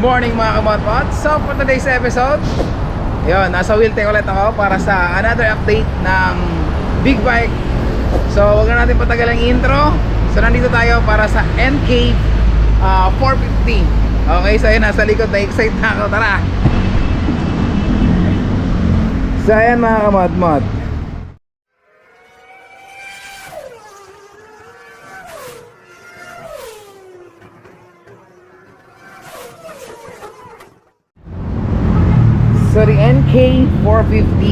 morning mga kamatmat So for today's episode Yun, nasa Wilting ulit ako para sa another update ng Big Bike. So wag na natin patagal ang intro. So nandito tayo para sa NK uh, 450 Okay, so yun, nasa likod na excited na ako, tara! So ayan mga kamatmat K450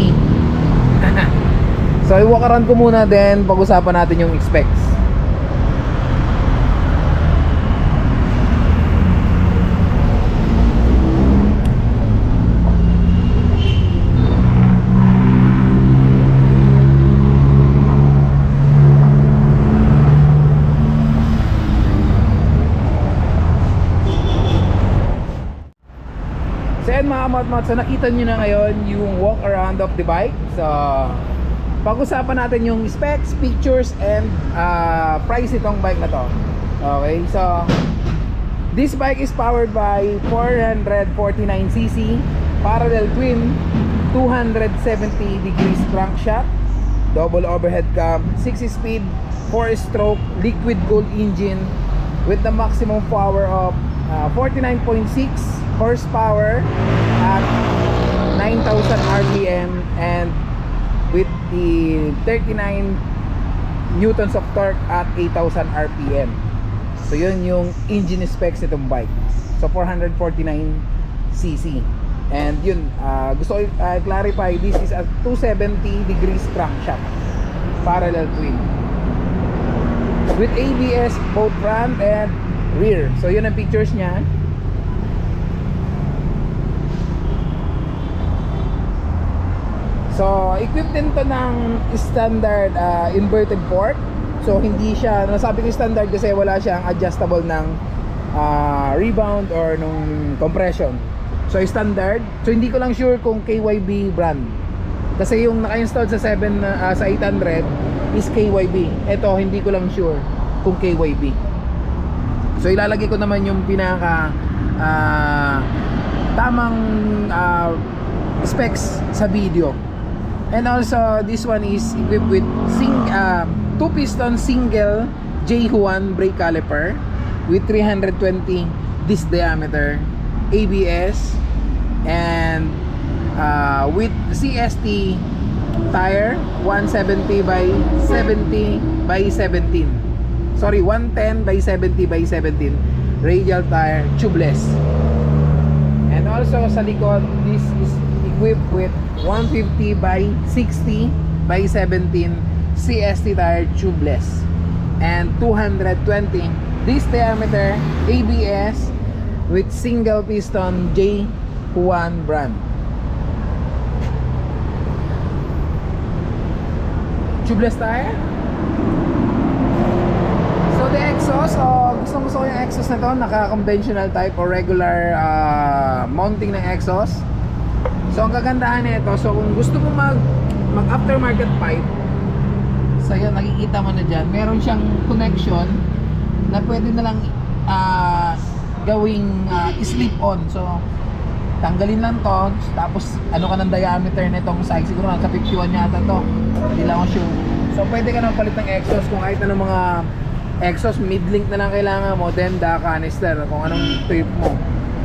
so i-walk ko muna then pag-usapan natin yung specs. Yan mga so nakita nyo na ngayon yung walk around of the bike. So pag-usapan natin yung specs, pictures, and uh, price itong bike na to. Okay, so This bike is powered by 449cc parallel twin 270 degrees crankshaft double overhead cam 6 speed 4 stroke liquid gold engine with the maximum power of uh, 49.6 horsepower at 9000 rpm and with the 39 newtons of torque at 8000 rpm so yun yung engine specs nitong bike. So 449cc and yun uh, gusto ko uh, clarify this is a 270 degrees crankshaft parallel twin. With ABS both front and rear. So yun ang pictures niya So, equipped din to ng standard uh, inverted fork. So, hindi siya, nasabi ko standard kasi wala siyang adjustable ng uh, rebound or nung compression. So, standard. So, hindi ko lang sure kung KYB brand. Kasi yung naka-install sa 7 uh, sa 800 is KYB. Ito, hindi ko lang sure kung KYB. So, ilalagay ko naman yung pinaka uh, tamang uh, specs sa video. And also, this one is equipped with sing, uh, two piston single J1 brake caliper with 320 disc diameter, ABS, and uh, with CST tire 170 by 70 by 17. Sorry, 110 by 70 by 17 radial tire tubeless. And also sa likod, this is equipped with 150 by 60 by 17 CST tire tubeless and 220 this diameter ABS with single piston J1 brand. Tubeless tire? So the exhaust oh, gusto gusto ko yung exhaust na to. Naka conventional type or regular uh, mounting ng exhaust So ang kagandahan nito, so kung gusto mo mag mag aftermarket pipe, so yan nakikita mo na diyan, meron siyang connection na pwede na lang ah, gawing ah, slip on. So tanggalin lang to, tapos ano ka ng diameter nitong side, siguro 51 yata to. Hindi lang ako sure. So pwede ka na palit ng exhaust kung kahit anong mga exhaust mid-link na lang kailangan mo, then the canister kung anong trip mo.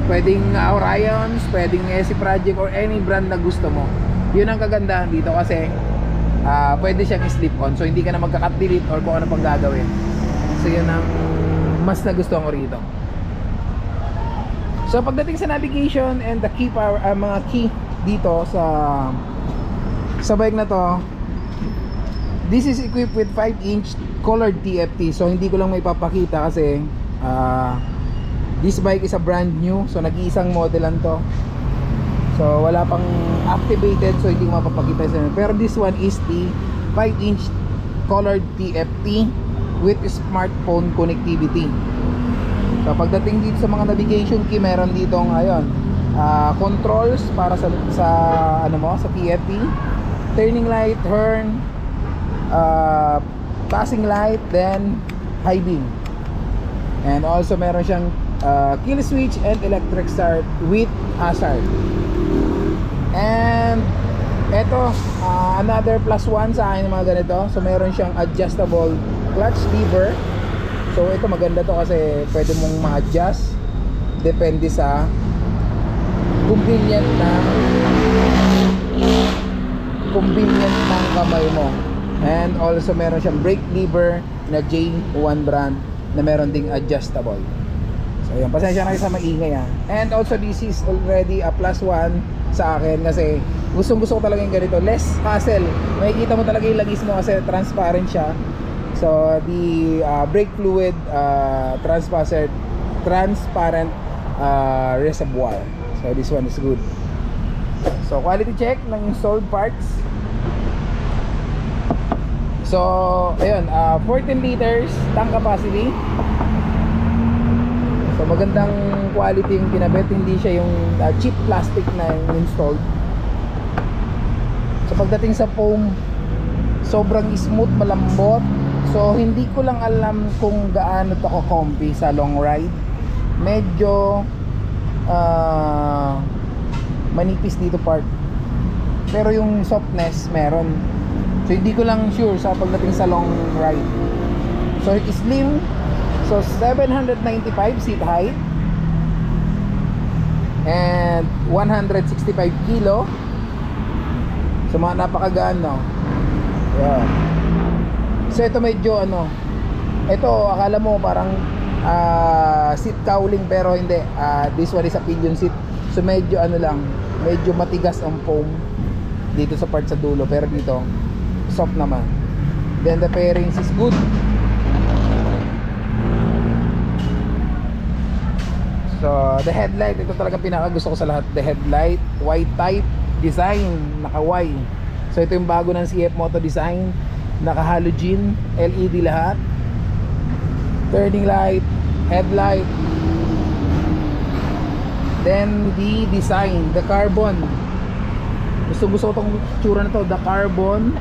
Pwedeng uh, Orions, pwedeng SC Project or any brand na gusto mo. Yun ang kagandahan dito kasi ah, pwede siyang slip on. So hindi ka na magka-cut delete or kung ano pang gagawin. So yun ang mas nagustuhan ko rito. So pagdating sa navigation and the key power, ah, mga key dito sa sa bike na to, this is equipped with 5 inch colored TFT. So hindi ko lang may papakita kasi ah This bike is a brand new So nag-iisang model lang to. So wala pang activated So hindi ko mapapakita sa inyo. Pero this one is the 5 inch colored TFT With smartphone connectivity. So pagdating dito sa mga navigation key Meron dito ngayon uh, Controls para sa, sa ano mo sa TFT Turning light, horn uh, Passing light Then high beam. And also meron siyang uh, kill switch and electric start with hazard. And eto, uh, another plus one sa akin mga ganito. So meron siyang adjustable clutch lever. So ito maganda to kasi pwede mong ma-adjust depende sa convenient na convenient ng kamay mo. And also meron siyang brake lever na J1 brand na meron ding adjustable. So yun, pasensya na sa maingay ha. And also this is already a plus one sa akin kasi gustong gusto ko talaga yung ganito. Less hassle. Makikita mo talaga yung lagis mo kasi transparent siya. So the uh, brake fluid uh, transparent transparent uh, reservoir. So this one is good. So quality check ng installed parts. So ayun, uh, 14 liters tank capacity. So magandang quality yung kinabit, hindi siya yung uh, cheap plastic na installed. So pagdating sa foam, sobrang smooth, malambot. So hindi ko lang alam kung gaano to ka-comfy sa long ride. Medyo ah, manipis dito part. Pero yung softness meron. So hindi ko lang sure sa pagdating sa long ride. So slim. So 795 seat height. And 165 kilo. So mga napakagaan no. Yan. So ito medyo ano. Ito akala mo parang ah, seat cowling pero hindi. Ah, this one is a pillion seat. So medyo ano lang, medyo matigas ang foam dito sa part sa dulo pero dito soft naman. Then the fairings is good. So, the headlight, ito talaga pinaka gusto ko sa lahat. The headlight, white type design, naka Y. So, ito yung bago ng CF Moto design. Naka halogen, LED lahat. Turning light, headlight. Then, the design, the carbon. Gusto gusto ko tong tsura na to, the carbon.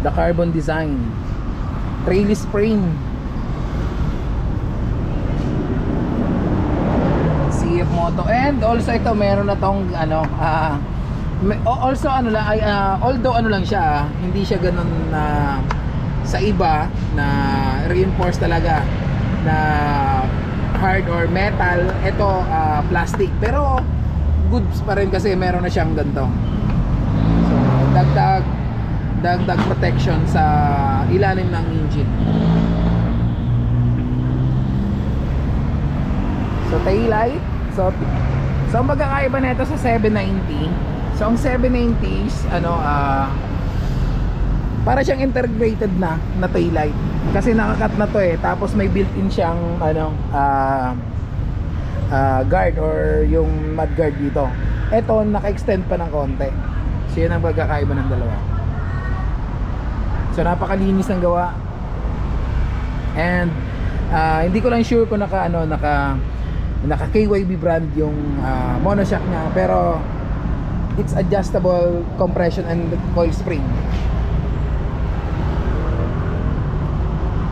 The carbon design. Trellis frame. CF Moto and also ito meron na tong ano o- also ano lang ay, ah, although ano lang siya hindi siya ganun na sa iba na reinforced talaga na hard or metal ito ah, plastic. Pero goods pa rin kasi meron na siyang ganito. So dagdag dagdag protection sa ilalim ng engine. So tail. So so ang pagkakaiba nito sa 790. So ang 790 is ano ah para siyang integrated na na tail light. Kasi nakakat na to eh. Tapos may built-in siyang ano ah ah, guard or yung mud guard dito. Ito naka-extend pa ng konti. So yun ang pagkakaiba ng dalawa. So napakalinis ng gawa. And ah, hindi ko lang sure kung naka ano naka naka KYB brand yung ah, monoshock niya pero it's adjustable compression and coil spring.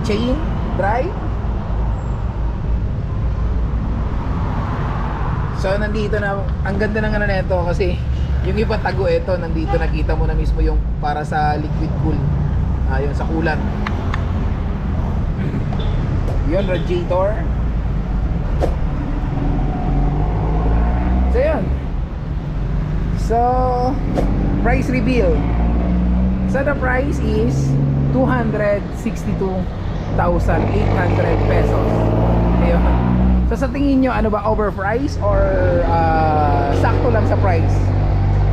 Chain? Drive so nandito na ang ganda ng ano nito kasi yung iba tago ito nandito nakita mo na mismo yung para sa liquid cool yun sa coolant. Yun radiator So yun. So price reveal. So the price is 262,800 pesos. Ayun. So sa tingin nyo, ano ba overprice or ah, sakto lang sa price?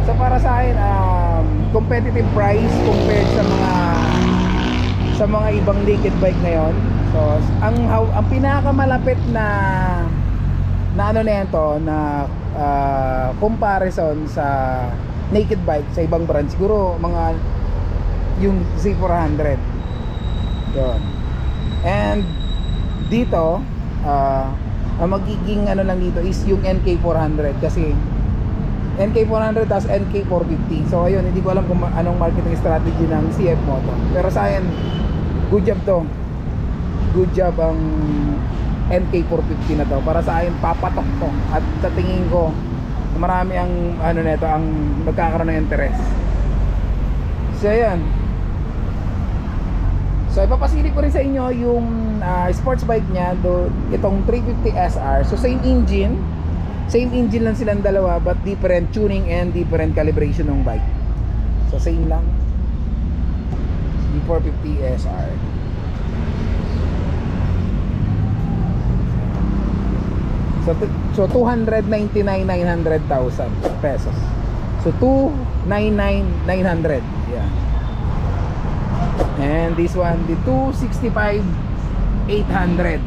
So para sa akin, um, competitive price compared sa mga sa mga ibang naked bike ngayon. So ang ang pinakamalapit na na ano na yan to na ah, comparison sa naked bike sa ibang brand. Siguro mga yung Z400 yun. And dito ah, ang magiging ano lang dito is yung NK400 kasi NK400 tapos NK450 so ayun hindi ko alam kung anong marketing strategy ng CF Moto. Pero sa akin good job to. Good job ang NK450 na to. Para sa akin, papatok to. At sa tingin ko, marami ang ano nito ang magkakaroon ng interest. So ayan. So ipapasilip ko rin sa inyo yung ah, sports bike niya do itong 350 SR. So same engine, same engine lang silang dalawa but different tuning and different calibration ng bike. So same lang. D450 SR. So, so 299,900,000 pesos. So 299,900. Yeah. And this one, the 265,800.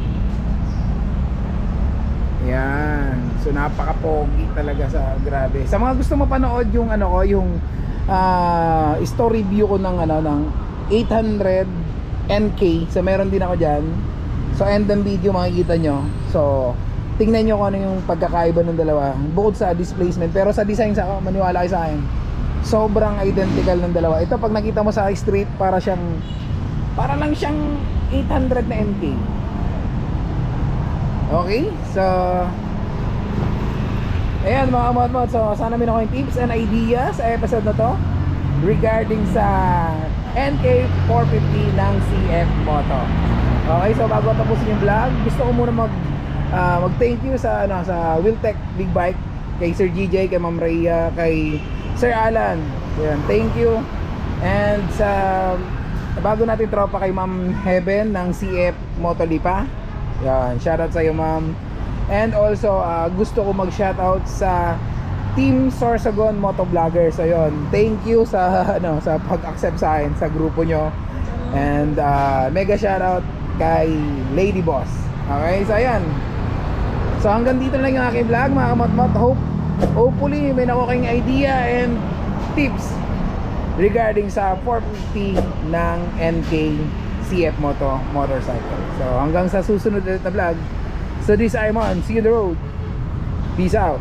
Yan. So napaka-pogi talaga sa grabe. Sa mga gusto mapanood yung ano ko, yung ah, story review ko ng ano ng 800 NK. So meron din ako diyan. So end ng video makikita nyo. So tingnan nyo kung ano yung pagkakaiba ng dalawa. Bukod sa displacement, pero sa design sa maniwala kayo sa akin. Sobrang identical ng dalawa. Ito pag nakita mo sa street, para siyang para lang siyang 800 na NK. Okay? So Ayan mga kamot So sana may nakuha yung tips and ideas sa episode na to regarding sa NK450 ng CF Moto. Okay, so bago tapusin yung vlog, gusto ko muna mag ah, mag thank you sa ano sa Wiltec Big Bike kay Sir GJ, kay Ma'am Rhea, kay Sir Alan. Ayan, thank you. And sa bago natin tropa kay Ma'am Heaven ng CF Motolipa. Yan, shoutout sa iyo Ma'am. And also ah, gusto ko mag-shoutout sa Team Sorsogon Motovlogger. So yun, thank you sa ano sa pag-accept sa akin sa grupo nyo. And ah, mega shoutout kay Lady Boss. Okay, so ayan. So hanggang dito lang yung aking vlog mga kamatmat. Hope, hopefully may nakuha kayong idea and tips regarding sa 450 ng NK CF Moto motorcycle. So hanggang sa susunod na vlog. So this I'm on. See you on the road. Peace out.